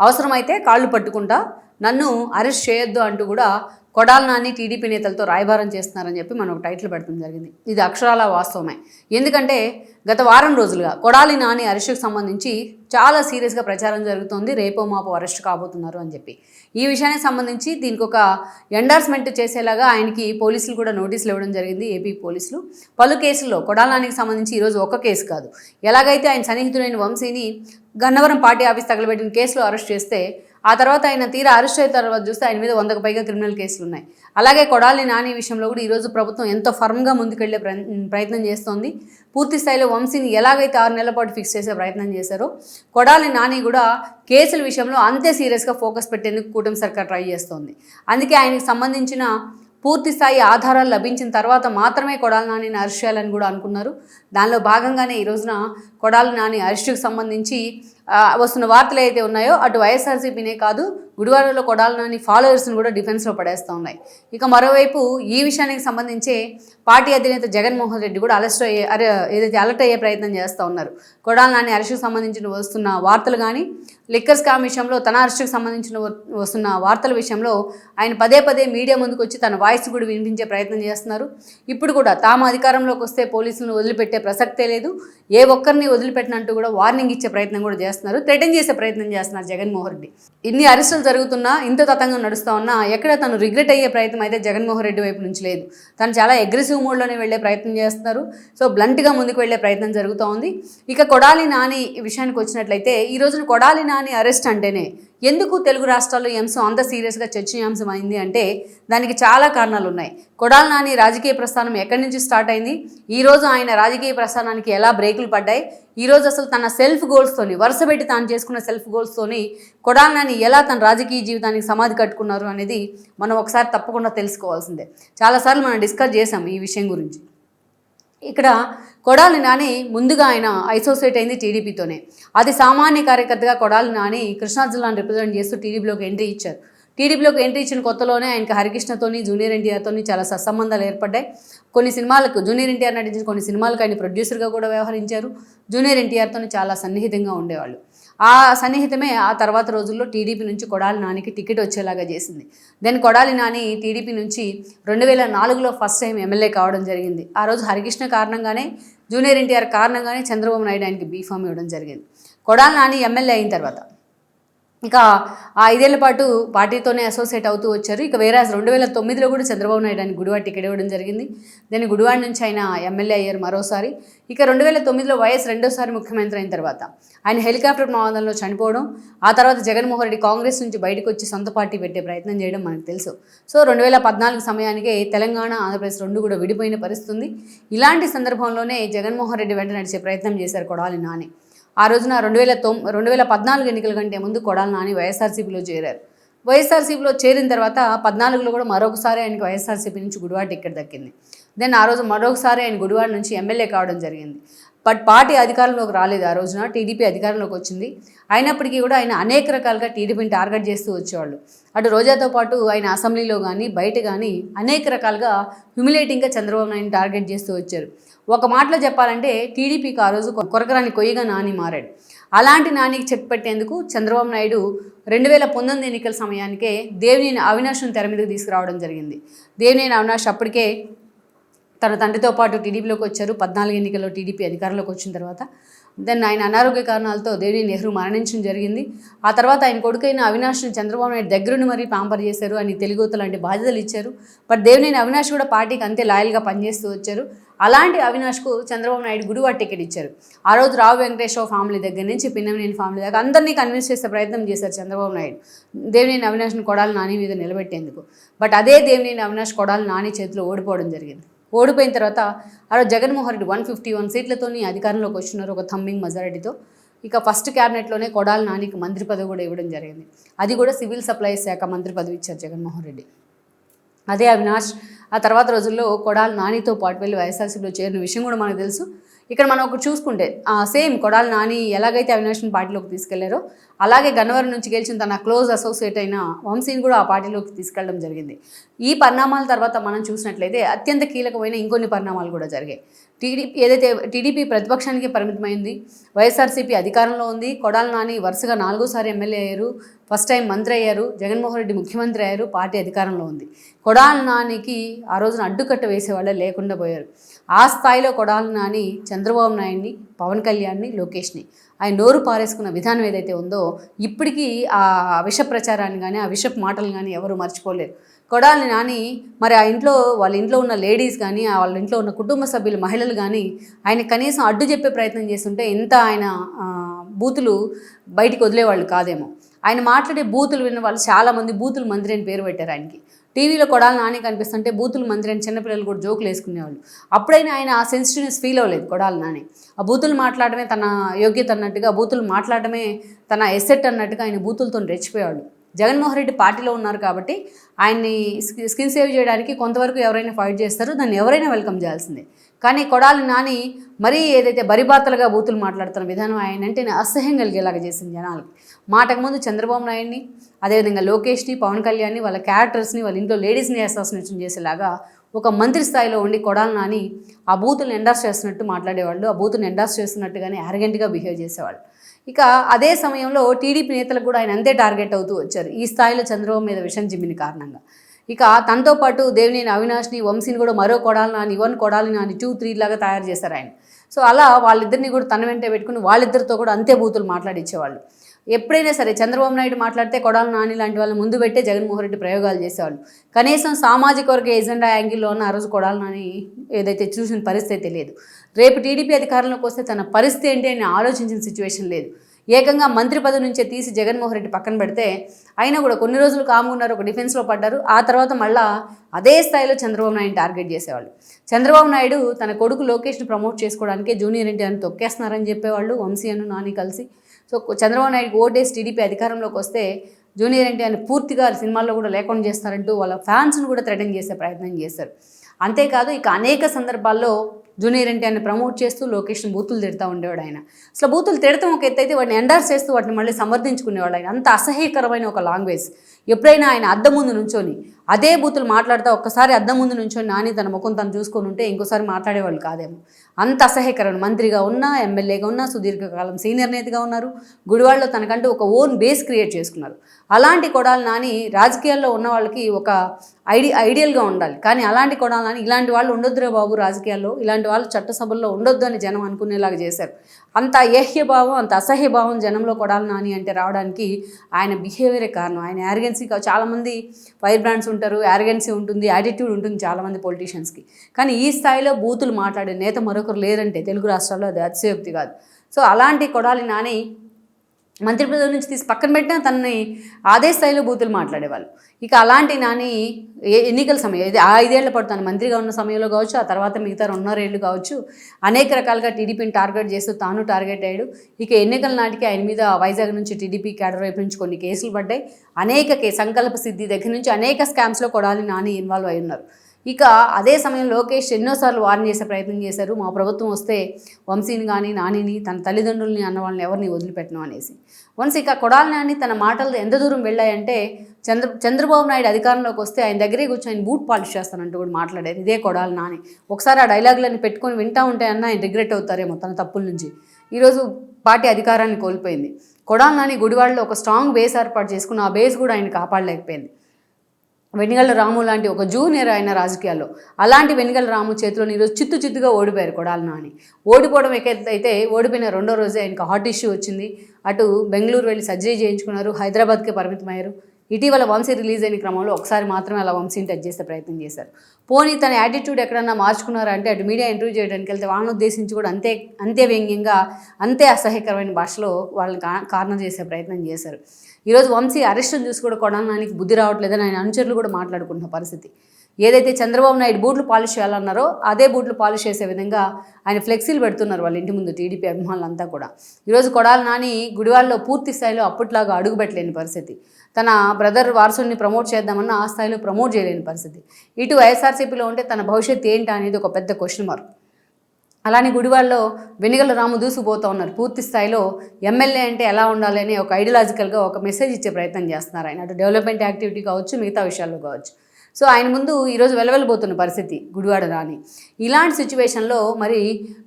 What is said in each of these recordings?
అవసరమైతే కాళ్ళు పట్టుకుంటా నన్ను అరెస్ట్ చేయొద్దు అంటూ కూడా కొడాల నాని టీడీపీ నేతలతో రాయబారం చేస్తున్నారని చెప్పి మనం ఒక టైటిల్ పెడతాం జరిగింది. ఇది అక్షరాల వాస్తవమే. ఎందుకంటే గత వారం రోజులుగా కొడాలి నాని అరెస్టుకు సంబంధించి చాలా సీరియస్గా ప్రచారం జరుగుతోంది. రేపో మాపో అరెస్ట్ కాబోతున్నారు అని చెప్పి. ఈ విషయానికి సంబంధించి దీనికి ఒక ఎండార్స్మెంట్ చేసేలాగా ఆయనకి పోలీసులు కూడా నోటీసులు ఇవ్వడం జరిగింది. ఏపీ పోలీసులు. పలు కేసుల్లో కొడాల నానికి సంబంధించి ఈరోజు ఒక కేసు కాదు. ఎలాగైతే ఆయన సన్నిహితుడైన వంశీని గన్నవరం పార్టీ ఆఫీస్ తగలబెట్టిన కేసులో అరెస్ట్ చేస్తే ఆ తర్వాత ఆయన తీరా అరెస్ట్ అయిన తర్వాత చూస్తే ఆయన మీద వందకు పైగా క్రిమినల్ కేసులు ఉన్నాయి. అలాగే కొడాలి నాని విషయంలో కూడా ఈరోజు ప్రభుత్వం ఎంతో ఫర్మ్గా ముందుకెళ్ళే ప్రయత్నం చేస్తోంది. పూర్తి స్థాయిలో వంశీని ఎలాగైతే ఆరు నెలల పాటు ఫిక్స్ చేసే ప్రయత్నం చేశారో కొడాలి నాని కూడా కేసుల విషయంలో అంతే సీరియస్గా ఫోకస్ పెట్టేందుకు కూటమి సర్కార్ ట్రై చేస్తోంది. అందుకే ఆయనకు సంబంధించిన పూర్తి స్థాయి ఆధారాలు లభించిన తర్వాత మాత్రమే కొడాలి నానిని అరెస్ట్ చేయాలని కూడా అనుకున్నారు. దానిలో భాగంగానే ఈ రోజున కొడాలి నాని అరెస్టుకు సంబంధించి వస్తున్న వార్తలు అయితే ఉన్నాయో అటు వైఎస్ఆర్సీపీనే కాదు గుడివాడలో కొడాలని నాని ఫాలోవర్స్ని కూడా డిఫెన్స్లో పడేస్తూ ఉన్నాయి ఇక మరోవైపు ఈ విషయానికి సంబంధించే పార్టీ అధినేత జగన్మోహన్ రెడ్డి కూడా అలస్ట్ అయ్యే అరే ఏదైతే అలర్ట్ అయ్యే ప్రయత్నం చేస్తూ ఉన్నారు. కొడాలి నాని అరెస్టుకు సంబంధించిన వస్తున్న వార్తలు కానీ లిక్కర్ స్కామ్ విషయంలో తన అరెస్టుకు సంబంధించిన వస్తున్న వార్తల విషయంలో ఆయన పదే పదే మీడియా ముందుకు వచ్చి తన వాయిస్ కూడా వినిపించే ప్రయత్నం చేస్తున్నారు. ఇప్పుడు కూడా తాము అధికారంలోకి వస్తే పోలీసులను వదిలిపెట్టే ప్రసక్తే లేదు. ఏ ఒక్కరిని వదిలిపెట్టినట్టు కూడా వార్నింగ్ ఇచ్చే ప్రయత్నం కూడా చేస్తున్నారు. థ్రెటన్ చేసే ప్రయత్నం చేస్తున్నారు జగన్మోహన్ రెడ్డి. ఇన్ని అరెస్టులు జరుగుతున్నా ఇంత తతంగం నడుస్తూ ఉన్నా ఎక్కడ తను రిగ్రెట్ అయ్యే ప్రయత్నం అయితే జగన్మోహన్ రెడ్డి వైపు నుంచి లేదు. తను చాలా అగ్రెసివ్ మోడ్లోనే వెళ్ళే ప్రయత్నం చేస్తున్నారు. సో బ్లంట్గా ముందుకు వెళ్ళే ప్రయత్నం జరుగుతూ ఉంది. ఇక కొడాలి నాని విషయానికి వచ్చినట్లయితే ఈ రోజున కొడాలి నాని అరెస్ట్ అంటేనే ఎందుకు తెలుగు రాష్ట్రాల్లో ఈ అంశం అంత సీరియస్గా చర్చనీయాంశం అయింది అంటే దానికి చాలా కారణాలు ఉన్నాయి కొడాల నాని రాజకీయ ప్రస్థానం ఎక్కడి నుంచి స్టార్ట్ అయింది? ఈ రోజు ఆయన రాజకీయ ప్రస్థానానికి ఎలా బ్రేకులు పడ్డాయి? ఈ రోజు అసలు తన సెల్ఫ్ గోల్స్తోని వరుసపెట్టి తాను చేసుకున్న సెల్ఫ్ గోల్స్తోని కొడాల నాని ఎలా తన రాజకీయ జీవితానికి సమాధి కట్టుకున్నారు అనేది మనం ఒకసారి తప్పకుండా తెలుసుకోవాల్సిందే. చాలాసార్లు మనం డిస్కస్ చేసాం ఈ విషయం గురించి. ఇక్కడ కొడాలి నాని ముందుగా ఆయన ఐసోసియేట్ అయింది టీడీపీతోనే. అది సామాన్య కార్యకర్తగా కొడాలి నాని కృష్ణా జిల్లాను రిప్రజెంట్ చేస్తూ టీడీపీలోకి ఎంట్రీ ఇచ్చారు. టీడీపీలోకి ఎంట్రీ ఇచ్చిన కొత్తలోనే ఆయనకి హరికృష్ణతోని జూనియర్ ఎన్టీఆర్తోని చాలా సత్సంబంధాలు ఏర్పడ్డాయి. కొన్ని సినిమాలకు జూనియర్ ఎన్టీఆర్ నటించిన కొన్ని సినిమాలకు ఆయన ప్రొడ్యూసర్గా కూడా వ్యవహరించారు. జూనియర్ ఎన్టీఆర్తో చాలా సన్నిహితంగా ఉండేవాళ్ళు. ఆ సన్నిహితమే ఆ తర్వాత రోజుల్లో టీడీపీ నుంచి కొడాలి నానికి టికెట్ వచ్చేలాగా చేసింది. దెన్ కొడాలి నాని టీడీపీ నుంచి రెండు వేల నాలుగులో ఫస్ట్ టైం ఎమ్మెల్యే కావడం జరిగింది. ఆ రోజు హరికృష్ణ కారణంగానే జూనియర్ ఎన్టీఆర్ కారణంగానే చంద్రబాబు నాయుడు ఆయనకి బీఫామ్ ఇవ్వడం జరిగింది. కొడాలి నాని ఎమ్మెల్యే అయిన తర్వాత ఇక ఆ ఐదేళ్ళ పాటు పార్టీతోనే అసోసియేట్ అవుతూ వచ్చారు. ఇక వేరే రెండు వేల తొమ్మిదిలో కూడా చంద్రబాబు నాయుడు ఆయన గుడివాడ టికెట్ ఇవ్వడం జరిగింది. దాన్ని గుడివాడ నుంచి ఆయన ఎమ్మెల్యే అయ్యారు మరోసారి. ఇక రెండు వేల తొమ్మిదిలో వైఎస్ రెండోసారి ముఖ్యమంత్రి అయిన తర్వాత ఆయన హెలికాప్టర్ ప్రమాదంలో చనిపోవడం ఆ తర్వాత జగన్మోహన్ రెడ్డి కాంగ్రెస్ నుంచి బయటకు వచ్చి సొంత పార్టీ పెట్టే ప్రయత్నం చేయడం మనకు తెలుసు. సో రెండు వేల పద్నాలుగు సమయానికే తెలంగాణ ఆంధ్రప్రదేశ్ రెండు కూడా విడిపోయిన పరిస్థితి ఇలాంటి సందర్భంలోనే జగన్మోహన్ రెడ్డి వెంట నడిచే ప్రయత్నం చేశారు కొడాలి నాని. ఆ రోజున రెండు వేల తొమ్ రెండు వేల పద్నాలుగు ఎన్నికల కంటే ముందు కొడాలి నాని వైఎస్ఆర్సీపీలో చేరారు. వైఎస్ఆర్సీపీలో చేరిన తర్వాత పద్నాలుగులో కూడా మరొకసారి ఆయనకి వైఎస్ఆర్సీపీ నుంచి గుడివాడ టికెట్ దక్కింది. దెన్ ఆ రోజు మరొకసారి ఆయన గుడివాడ నుంచి ఎమ్మెల్యే కావడం జరిగింది. బట్ పార్టీ అధికారంలోకి రాలేదు ఆ రోజున టీడీపీ అధికారంలోకి వచ్చింది. అయినప్పటికీ కూడా ఆయన అనేక రకాలుగా టీడీపీని టార్గెట్ చేస్తూ వచ్చేవాళ్ళు. అటు రోజాతో పాటు ఆయన అసెంబ్లీలో కానీ బయట కానీ అనేక రకాలుగా హ్యూమిలేటింగ్గా చంద్రబాబు నాయుడు టార్గెట్ చేస్తూ వచ్చారు. ఒక మాటలో చెప్పాలంటే టీడీపీకి ఆ రోజు కొరకరాని కొయ్యగా నాని మారాడు. అలాంటి నానికి చెక్ పెట్టేందుకు చంద్రబాబు నాయుడు రెండు వేల పంతొమ్మిది ఎన్నికల సమయానికే దేవినేని అవినాష్ను తెర మీదకి తీసుకురావడం జరిగింది. దేవినేని అవినాష్ అప్పటికే తన తండ్రితో పాటు టీడీపీలోకి వచ్చారు. పద్నాలుగు ఎన్నికల్లో టీడీపీ అధికారంలోకి వచ్చిన తర్వాత దెన్ ఆయన అనారోగ్య కారణాలతో దేవిని నెహ్రూ మరణించడం జరిగింది. ఆ తర్వాత ఆయన కొడుకైన అవినాష్ను చంద్రబాబు నాయుడు దగ్గరుండి మరీ పాంపర్ చేశారు అని తెలుగుతో లాంటి బాధ్యతలు ఇచ్చారు. బట్ దేవినేని అవినాష్ కూడా పార్టీకి అంతే లాయల్గా పనిచేస్తూ వచ్చారు. అలాంటి అవినాష్కు చంద్రబాబు నాయుడు గుడివాడ టికెట్ ఇచ్చారు. ఆ రోజు రావు వెంకటేశ్వర ఫ్యామిలీ దగ్గర నుంచి పిన్నమనేని ఫ్యామిలీ దాకా అందరినీ కన్విన్స్ చేసే ప్రయత్నం చేశారు చంద్రబాబు నాయుడు. దేవినేని అవినాష్ను కొడాలి నాని మీద నిలబెట్టేందుకు. బట్ అదే దేవినేని అవినాష్ కొడాలి నాని చేతిలో ఓడిపోవడం జరిగింది. ఓడిపోయిన తర్వాత ఆ రోజు Jaganmohan Reddy one fifty one సీట్లతోని అధికారంలోకి వచ్చినారు ఒక థమ్మింగ్ మెజారిటీతో. ఇక ఫస్ట్ క్యాబినెట్లోనే కొడాల నానికి మంత్రి పదవి కూడా ఇవ్వడం జరిగింది. అది కూడా సివిల్ సప్లైస్ శాఖ మంత్రి పదవి ఇచ్చారు జగన్మోహన్ రెడ్డి. అదే అవినాష్ ఆ తర్వాత రోజుల్లో కొడాలి నానితో పాటు వెళ్ళి వైఎస్ఆర్సీలో చేరిన విషయం కూడా మనకు తెలుసు. ఇక్కడ మనం ఒకటి చూసుకుంటే సేమ్ కొడాలి నాని ఎలాగైతే అవినాష్ని పార్టీలోకి తీసుకెళ్ళారో అలాగే గన్నవరం నుంచి గెలిచిన తన క్లోజ్ అసోసియేట్ అయిన వంశీని కూడా ఆ పార్టీలోకి తీసుకెళ్ళడం జరిగింది. ఈ పరిణామాల తర్వాత మనం చూసినట్లయితే అత్యంత కీలకమైన ఇంకొన్ని పరిణామాలు కూడా జరిగాయి. టీడీపీ ఏదైతే టీడీపీ ప్రతిపక్షానికి పరిమితమైంది వైఎస్ఆర్సీపీ అధికారంలో ఉంది. కొడాల నాని వరుసగా నాలుగోసారి ఎమ్మెల్యే అయ్యారు ఫస్ట్ టైం మంత్రి అయ్యారు జగన్మోహన్ రెడ్డి ముఖ్యమంత్రి అయ్యారు పార్టీ అధికారంలో ఉంది. కొడాల నానికి ఆ రోజున అడ్డుకట్ట వేసేవాళ్ళే లేకుండా పోయారు. ఆ స్థాయిలో కొడాలి నాని చంద్రబాబు నాయుడిని పవన్ కళ్యాణ్ని లోకేష్ని ఆయన నోరు పారేసుకున్న విధానం ఏదైతే ఉందో ఇప్పటికీ ఆ విష ప్రచారాన్ని కానీ ఆ విషపు మాటలు కానీ ఎవరు మర్చిపోలేరు. కొడాలి నాని మరి ఆ ఇంట్లో వాళ్ళ ఇంట్లో ఉన్న లేడీస్ కానీ ఆ వాళ్ళ ఇంట్లో ఉన్న కుటుంబ సభ్యులు మహిళలు కానీ ఆయన కనీసం అడ్డు చెప్పే ప్రయత్నం చేస్తుంటే ఎంత ఆయన బూతులు బయటికి వదిలేవాళ్ళు కాదేమో. ఆయన మాట్లాడే బూతులు విన్న వాళ్ళు చాలామంది బూతులు మంత్రి అని పేరు పెట్టారు ఆయనకి. టీవీలో కొడాలి నాని కనిపిస్తుంటే బూతులు మంత్రి అని చిన్నపిల్లలు కూడా జోకులు వేసుకునేవాళ్ళు. అప్పుడైనా ఆయన ఆ సెన్సిటివ్నెస్ ఫీల్ అవ్వలేదు కొడాలి నాని. ఆ బూతులు మాట్లాడమే తన యోగ్యత అన్నట్టుగా బూతులు మాట్లాడమే తన ఎసెట్ అన్నట్టుగా ఆయన బూతులతో రెచ్చిపోయేవాళ్ళు. జగన్మోహన్ రెడ్డి పార్టీలో ఉన్నారు కాబట్టి ఆయన్ని స్కిన్ సేవ్ చేయడానికి కొంతవరకు ఎవరైనా ఫైట్ చేస్తారు దాన్ని ఎవరైనా వెల్కమ్ చేయాల్సిందే. కానీ కొడాలి నాని మరీ ఏదైతే బరిబాతలుగా బూతులు మాట్లాడుతున్న విధానం ఆయన అంటే అసహ్యం కలిగేలాగా చేసింది జనాలకి. మాటకు ముందు చంద్రబాబు నాయుడిని అదేవిధంగా లోకేష్ని పవన్ కళ్యాణ్ని వాళ్ళ క్యారెక్టర్స్ని వాళ్ళ ఇంట్లో లేడీస్ని అసాసినేషన్ చేసేలాగా ఒక మంత్రి స్థాయిలో ఉండి కొడాలి నాని ఆ బూతులను ఎండార్స్ చేస్తున్నట్టు మాట్లాడేవాళ్ళు ఆ బూతులను ఎండార్స్ చేస్తున్నట్టుగానే అరగెంట్గా బిహేవ్ చేసేవాళ్ళు. ఇక అదే సమయంలో టీడీపీ నేతలకు కూడా ఆయన అంతే టార్గెట్ అవుతూ వచ్చారు. ఈ స్థాయిలో చంద్రబాబు మీద విషం జిమ్మిన కారణంగా. ఇక తనతో పాటు దేవినేని అవినాష్ని వంశీని కూడా మరో Kodali Nani one Kodali Nani two three లాగా తయారు చేశారు ఆయన. సో అలా వాళ్ళిద్దరిని కూడా తన వెంటే పెట్టుకుని వాళ్ళిద్దరితో కూడా అంతే బూతులు మాట్లాడించేవాళ్ళు ఎప్పుడైనా సరే చంద్రబాబు నాయుడు మాట్లాడితే కొడాల నాని లాంటి వాళ్ళని ముందు పెట్టే జగన్మోహన్ రెడ్డి ప్రయోగాలు చేసేవాళ్ళు. కనీసం సామాజిక వర్గ ఎజెండా యాంగిల్లో ఉన్న ఆ రోజు కొడాల నాని ఏదైతే చూసిన పరిస్థితి లేదు. రేపు టీడీపీ అధికారంలోకి వస్తే తన పరిస్థితి ఏంటి అని ఆలోచించిన సిచ్యువేషన్ లేదు. ఏకంగా మంత్రి పదవి నుంచే తీసి జగన్మోహన్ రెడ్డి పక్కన పెడితే అయినా కూడా కొన్ని రోజులు కామున్నారు ఒక డిఫెన్స్లో పడ్డారు. ఆ తర్వాత మళ్ళా అదే స్థాయిలో చంద్రబాబు నాయుడు టార్గెట్ చేసేవాళ్ళు. చంద్రబాబు నాయుడు తన కొడుకు లోకేష్ని ప్రమోట్ చేసుకోవడానికే జూనియర్ ఎన్టీఆర్ని తొక్కేస్తున్నారని చెప్పేవాళ్ళు వంశీ అను నాని కలిసి. సో చంద్రబాబు నాయుడు ఓటేసి టీడీపీ అధికారంలోకి వస్తే జూనియర్ ఎన్టీఆర్ని పూర్తిగా సినిమాల్లో కూడా లేకుండా చేస్తారంటూ వాళ్ళ ఫ్యాన్స్ను కూడా థ్రెటన్ చేసే ప్రయత్నం చేశారు. అంతేకాదు ఇక అనేక సందర్భాల్లో జూనియర్ ఎన్టీఆర్ని ప్రమోట్ చేస్తూ లొకేషన్ బూతులు తిడతా ఉండేవాడు ఆయన. అసలు బూతులు తిడతాం ఒక ఎత్తు అయితే వాటిని ఎండార్స్ చేస్తూ వాటిని మళ్ళీ సమర్థించుకునేవాడు ఆయన. అంత అసహ్యకరమైన ఒక లాంగ్వేజ్ ఎప్పుడైనా ఆయన అద్దం ముందు నుంచొని అదే బూతులు మాట్లాడితే ఒక్కసారి అద్దం ముందు నుంచొని నాని తన ముఖం తను చూసుకొని ఉంటే ఇంకోసారి మాట్లాడేవాళ్ళు కాదేమో. అంత అసహ్యకరణ మంత్రిగా ఉన్నా ఎమ్మెల్యేగా ఉన్నా సుదీర్ఘకాలం సీనియర్ నేతగా ఉన్నారు. గుడివాడలో తనకంటూ ఒక ఓన్ బేస్ క్రియేట్ చేసుకున్నారు. అలాంటి కొడాలి నాని రాజకీయాల్లో ఉన్న వాళ్ళకి ఒక ఐడి ఐడియల్గా ఉండాలి. కానీ అలాంటి కొడాలి నాని ఇలాంటి వాళ్ళు ఉండొద్దురే బాబు రాజకీయాల్లో ఇలాంటి వాళ్ళు చట్టసభల్లో ఉండొద్దు అని జనం అనుకునేలాగా చేశారు. అంత ఏహ్యభావం అంత అసహ్యభావం జనంలో కొడాలి నాని అంటే రావడానికి ఆయన బిహేవియరే కారణం. ఆయన యారగెన్సీ చాలామంది ఫైర్ బ్రాండ్స్ ఉంటారు యారగెన్సీ ఉంటుంది యాటిట్యూడ్ ఉంటుంది చాలామంది పొలిటీషియన్స్కి కానీ ఈ స్థాయిలో బూతులు మాట్లాడే నేత మరొకరు లేరంటే తెలుగు రాష్ట్రాల్లో అది అతిశయోక్తి కాదు. సో అలాంటి కొడాలి నాని మంత్రి పదవి నుంచి తీసి పక్కన పెట్టినా తనని అదే స్థాయిలో బూతులు మాట్లాడేవాళ్ళు. ఇక అలాంటి నాని ఏ- ఎన్నికల సమయం ఇది ఆ ఐదేళ్ళ మంత్రిగా ఉన్న సమయంలో కావచ్చు ఆ తర్వాత మిగతా రెండున్నరేళ్ళు కావచ్చు అనేక రకాలుగా టీడీపీని టార్గెట్ చేస్తూ తాను టార్గెట్ అయ్యాడు. ఇక ఎన్నికల నాటికి ఆయన మీద వైజాగ్ నుంచి టీడీపీ క్యాడర్ వైపు నుంచి కొన్ని కేసులు పడ్డాయి. అనేక సంకల్ప సిద్ధి దగ్గర నుంచి అనేక స్కామ్స్లో కొడాలి నాని ఇన్వాల్వ్ అయి ఉన్నారు. ఇక అదే సమయం లోకేష్ ఎన్నోసార్లు వార్న్ చేసే ప్రయత్నం చేశారు. మా ప్రభుత్వం వస్తే వంశీని కానీ నానిని తన తల్లిదండ్రుల్ని అన్న వాళ్ళని ఎవరిని వదిలిపెట్టను అనేసి. వన్స్ ఇక కొడాల నాని తన మాటలు ఎంత దూరం వెళ్ళాయంటే చంద్ర చంద్రబాబు నాయుడు అధికారంలోకి వస్తే ఆయన దగ్గరే కూర్చొని ఆయన బూట్ పాలిష్ చేస్తానంటూ కూడా మాట్లాడారు. ఇదే కొడాలి నాని. ఒకసారి ఆ డైలాగులన్నీ పెట్టుకొని వింటా ఉంటే అన్న ఆయన రిగ్రెట్ అవుతారేమో తన తప్పుల నుంచి. ఈరోజు పార్టీ అధికారాన్ని కోల్పోయింది. కొడాలి నాని గుడివాడలో ఒక స్ట్రాంగ్ బేస్ ఏర్పాటు చేసుకుని ఆ బేస్ కూడా ఆయన కాపాడలేకపోయింది. వెనుగల రాము లాంటి ఒక జూనియర్ ఆయన రాజకీయాల్లో. అలాంటి వెనుగల రాము చేతిలో ఈరోజు చిత్తు చిత్తుగా ఓడిపోయారు కొడాలి నాని. ఓడిపోవడం అయితే ఓడిపోయిన రెండో రోజే ఆయనకు హార్ట్ ఇష్యూ వచ్చింది. అటు బెంగళూరు వెళ్ళి సర్జరీ చేయించుకున్నారు హైదరాబాద్కే పరిమితమయ్యారు. ఇటీవల వంశీ రిలీజ్ అయిన క్రమంలో ఒకసారి మాత్రమే అలా వంశీని టచ్ చేసే ప్రయత్నం చేశారు. పోనీ తన యాటిట్యూడ్ ఎక్కడన్నా మార్చుకున్నారా అంటే అటు మీడియా ఇంటర్వ్యూ చేయడానికి వెళ్తే వాళ్ళని ఉద్దేశించి కూడా అంతే అంతే వ్యంగ్యంగా అంతే అసహ్యకరమైన భాషలో వాళ్ళని కా- కారణం చేసే ప్రయత్నం చేశారు. ఈరోజు వంశీ అరెస్టును చూసి కూడా కొడాలనానికి బుద్ధి రావట్లేదని ఆయన అనుచరులు కూడా మాట్లాడుకుంటున్న పరిస్థితి. ఏదైతే చంద్రబాబు నాయుడు బూట్లు పాలిష్ చేయాలన్నారో అదే బూట్లు పాలిష్ చేసే విధంగా ఆయన ఫ్లెక్సీలు పెడుతున్నారు వాళ్ళ ఇంటి ముందు టీడీపీ అభిమానులంతా కూడా. ఈరోజు కొడాలి నాని గుడివాళ్ళలో పూర్తి స్థాయిలో అప్పట్లాగా అడుగుపెట్టలేని పరిస్థితి. తన బ్రదర్ వారసుని ప్రమోట్ చేద్దామన్న ఆ స్థాయిలో ప్రమోట్ చేయలేని పరిస్థితి. ఇటు వైఎస్ఆర్సీపీలో ఉంటే తన భవిష్యత్ ఏంటి అనేది ఒక పెద్ద క్వశ్చన్ మార్క్ అలానే గుడివాడలో వెనుగల రాము దూసుకుపోతూ ఉన్నారు. పూర్తి స్థాయిలో ఎమ్మెల్యే అంటే ఎలా ఉండాలి అని ఒక ఐడియాలజికల్గా ఒక మెసేజ్ ఇచ్చే ప్రయత్నం చేస్తున్నారు ఆయన. అటు డెవలప్మెంట్ యాక్టివిటీ కావచ్చు మిగతా విషయాల్లో కావచ్చు. సో ఆయన ముందు ఈరోజు వెలవెలబోతున్న పరిస్థితి గుడివాడ నాని ఇలాంటి సిచ్యువేషన్లో మరి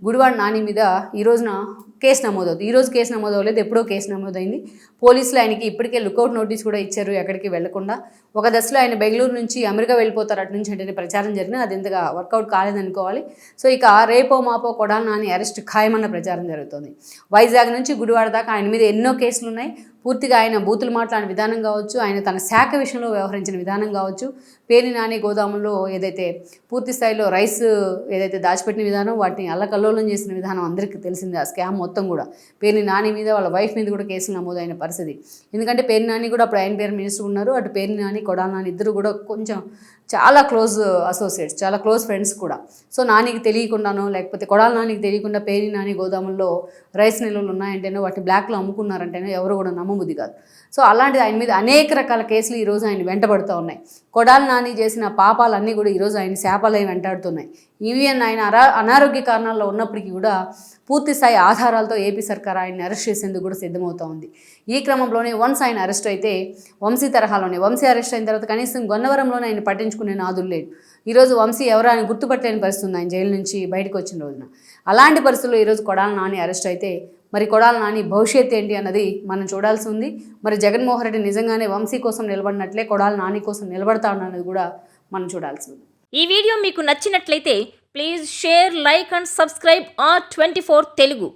గుడివాడ నాని మీద ఈ రోజున కేసు నమోదవుతుంది ఈ రోజు కేసు నమోదవలేదు ఎప్పుడో కేసు నమోదైంది. పోలీసులు ఆయనకి ఇప్పటికే లుకౌట్ నోటీస్ కూడా ఇచ్చారు ఎక్కడికి వెళ్ళకుండా. ఒక దశలో ఆయన బెంగళూరు నుంచి అమెరికా వెళ్ళిపోతారు అటు నుంచి అంటే ప్రచారం జరిగిన అది ఇంతగా వర్కౌట్ కాలేదనుకోవాలి. సో ఇక రేపో మాపో కొడాలి నాని అరెస్ట్ ఖాయమన్న ప్రచారం జరుగుతుంది. వైజాగ్ నుంచి గుడివాడ దాకా ఆయన మీద ఎన్నో కేసులు ఉన్నాయి. పూర్తిగా ఆయన బూతులు మాట్లాడిన విధానం కావచ్చు ఆయన తన శాఖ విషయంలో వ్యవహరించిన విధానం కావచ్చు పేరు నాని గోదాములో ఏదైతే పూర్తి స్థాయిలో రైస్ ఏదైతే దాచిపెట్టిన విధానం వాటిని అల్లకల్లోలం చేసిన విధానం అందరికీ తెలిసిందే. ఆ స్కామ్ మొత్తం కూడా పేరు నాని మీద వాళ్ళ వైఫ్ మీద కూడా కేసులు నమోదైన పరిస్థితి ఎందుకంటే పేరు నాని కూడా అప్పుడు ఆయన పేరు మినిస్టర్ ఉన్నారు. అటు పేరు నాని కొడాల నాని ఇద్దరు కూడా కొంచెం చాలా క్లోజ్ అసోసియేట్స్ చాలా క్లోజ్ ఫ్రెండ్స్ కూడా. సో నానికి తెలియకుండానో లేకపోతే కొడాల నానికి తెలియకుండా పేరి నాని గోదాముల్లో రైస్ నిల్వలు ఉన్నాయంటేనో వాటిని బ్లాక్లో అమ్ముకున్నారంటేనో ఎవరు కూడా నమ్మబుద్ధి కాదు. సో అలాంటిది ఆయన మీద అనేక రకాల కేసులు ఈరోజు ఆయన వెంటబడుతూ ఉన్నాయి. కొడాల నాని చేసిన పాపాలన్నీ కూడా ఈరోజు ఆయన శాపాలై వెంటాడుతున్నాయి. ఈవీఎన్ ఆయన అరా అనారోగ్య కారణాల్లో ఉన్నప్పటికీ కూడా పూర్తి స్థాయి ఆధారాలతో ఏపీ సర్కార్ ఆయన్ని అరెస్ట్ చేసేందుకు కూడా సిద్ధమవుతూ ఉంది. ఈ క్రమంలోనే వన్స్ ఆయన అరెస్ట్ అయితే వంశీ తరహాలోనే వంశీ అరెస్ట్ అయిన తర్వాత కనీసం గన్నవరంలోనే ఆయన పట్టించుకుని నాదులు లేడు. ఈరోజు వంశీ ఎవరో ఆయన గుర్తుపట్టలేని పరిస్థితి ఉంది. ఆయన జైలు నుంచి బయటకు వచ్చిన రోజున. అలాంటి పరిస్థితుల్లో ఈరోజు కొడాల నాని అరెస్ట్ అయితే మరి కొడాల నాని భవిష్యత్ ఏంటి అన్నది మనం చూడాల్సి ఉంది. మరి జగన్మోహన్ రెడ్డి నిజంగానే వంశీ కోసం నిలబడినట్లే కొడాల నాని కోసం నిలబడతా ఉన్నది కూడా మనం చూడాల్సి ఉంది. ఈ వీడియో మీకు నచ్చినట్లయితే please share like and subscribe R twenty Telugu.